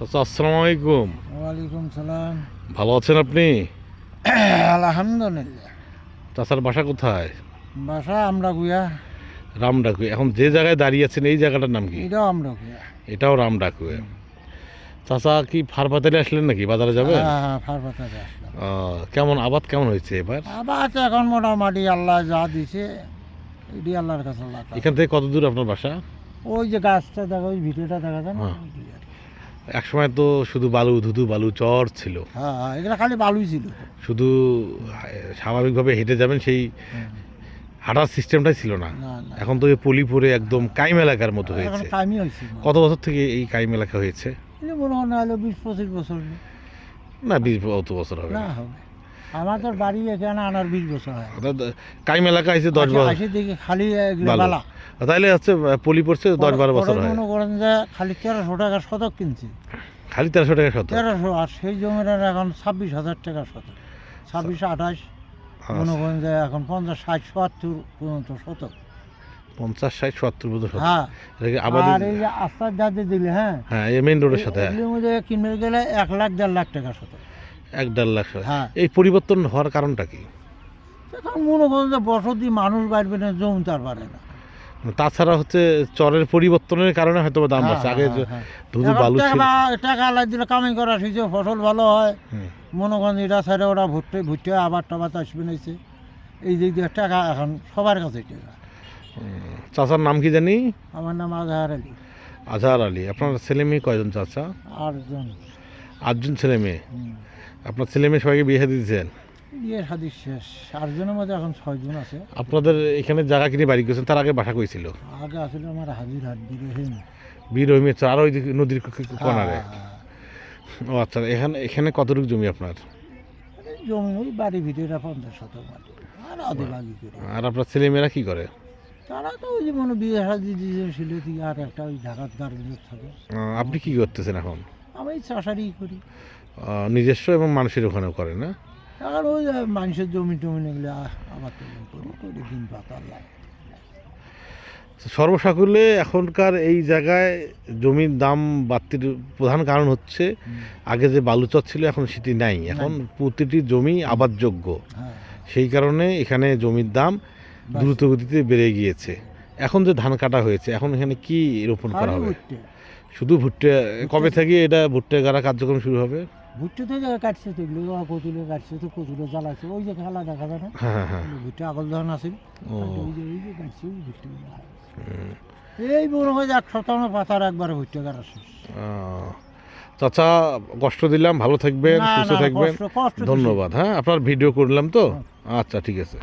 চাচা আসসালামু আলাইকুম ওয়ালাইকুম সালাম। ভালো আছেন আপনি? আলহামদুলিল্লাহ। চাচার বাসা কোথায়? বাসা আমরা গুয়া রামডাকু এখন যে জায়গায় দাঁড়িয়ে আছেন এই জায়গাটার নাম কি? এটাও আমরা গুয়া এটাও রামডাকু চাচা কি ফার আসলেন নাকি? বাজারে যাবে হ্যাঁ হ্যাঁ কেমন আবাদ কেমন হয়েছে এবার? আবার তো এখন মোটামুটি আল্লাহ যা দিছে এটি আল্লাহর কাছে আল্লাহ এখান থেকে কত দূর আপনার বাসা? ওই যে গাছটা দেখা ওই ভিডিওটা দেখা যায় না। একসময় তো শুধু বালু ধুধু বালু চর ছিল। হ্যাঁ হ্যাঁ এগুলো খালি বালুই ছিল। শুধু স্বাভাবিকভাবে হেঁটে যাবেন সেই হাঁটার সিস্টেমটাই ছিল না। এখন তো এই পলি পরে একদম কাইম এলাকার মতো হয়েছে। কত বছর থেকে এই কাইম এলাকা হয়েছে? মনে হয় না হলো বিশ পঁচিশ বছর। না বিশ অত বছর হবে না হবে। আমাদের বাড়ি এখানে আনার বিশ বছর হয়। কাইম এলাকা হয়েছে দশ বারো আসি দেখি খালি বালু। তাইলে হচ্ছে পলি পড়ছে দশ বারো বছর হয়। মনে করেন যে খালি তেরোশো টাকা শতক কিনছি। খালি তেরোশো টাকা শত তেরোশো আর সেই জমির এখন ছাব্বিশ হাজার টাকা শতক। ছাব্বিশ আঠাশ মনে করেন যে এখন পঞ্চাশ ষাট সত্তর পর্যন্ত শতক। পঞ্চাশ ষাট সত্তর বছর হ্যাঁ। আর এই যে আস্তার যাতে দিলে হ্যাঁ। হ্যাঁ এই মেইন রোডের সাথে মধ্যে কিনতে গেলে এক লাখ দেড় লাখ টাকা শতক। এক দেড় লাখ হ্যাঁ। এই পরিবর্তন হওয়ার কারণটা কি? এখন মনে করেন যে বসতি মানুষ বাড়বে না জমি তার পারে না। তাছাড়া হচ্ছে চরের পরিবর্তনের কারণে হয়তো দাম হ্যাঁ, বাড়ছে আগে হ্যাঁ, যে হ্যাঁ। ধুধু বালু ছিল। টাকা- আলাই দিলে কামাই করা শিখছে ফসল ভালো হয়। মনে করেন এটা ছেড়ে ওরা ভুট্টে ভুট্টে আবার টাবার আসবে নিয়েছে এই দিক দিয়ে টাকা এখন সবার কাছে টাকা। চাচার নাম কি জানি? আমার নাম আজহার আলী। আজহার আলী। আপনার ছেলে মেয়ে কয়জন চাচা? আটজন। আটজন ছেলে মেয়ে। আপনার ছেলে মেয়ে সবাইকে বিয়ে দিয়েছেন? বিয়ের হাদিস শেষ। আটজনের মধ্যে এখন ছয়জন আছে। আপনাদের এখানে জায়গা কিনে বাড়ি করেছেন তার আগে বাসা কইছিল? আগে আসলে আমার হাজির হাট রহিমের চর, আর ওই নদীর কোনারে ও আচ্ছা এখানে এখানে কতটুকু জমি আপনার? জমি ওই বাড়ি ভিতরে পঞ্চাশ শতক। আর আধে করে। আর আপনার ছেলেমেয়েরা কি করে? তারা তো ওই যে মনে বিয়ে হাজি দিয়ে আর একটা ওই ঢাকাত গার্মেন্টস থাকে। আপনি কি করতেছেন এখন? আমি চাষারি করি। নিজস্ব এবং মানুষের ওখানেও করে না? আর ওই মানুষের জমি টমি এগুলো আবার করি করে দিন পাতার লাগে। সর্বসাকুল্যে এখনকার এই জায়গায় জমির দাম বাড়তির প্রধান কারণ হচ্ছে আগে যে বালুচর ছিল এখন সেটি নাই। এখন প্রতিটি জমি আবাদযোগ্য। হ্যাঁ। সেই কারণে এখানে জমির দাম দ্রুত গতিতে বেড়ে গিয়েছে। এখন যে ধান কাটা হয়েছে এখন এখানে কি রোপণ করা হবে? শুধু ভুট্টে কবে থেকে এটা ভুট্টে গাড়া কার্যক্রম শুরু হবে? ভুট্টে থেকে কাটছে তো এগুলো কতুলে কাটছে তো কতুলে জ্বালাচ্ছে ওই যে খেলা দেখা যায় না? হ্যাঁ হ্যাঁ হ্যাঁ। ভুট্টে আগল ধান আছে। ও। ওই যে ওই যে কাটছে ওই ভুট্টে এই মনে হয় এক সপ্তাহ পাতার একবার ভুট্টে কাটা শেষ। চাচা কষ্ট দিলাম ভালো থাকবেন সুস্থ থাকবেন? ধন্যবাদ হ্যাঁ আপনার ভিডিও করলাম তো? আচ্ছা ঠিক আছে।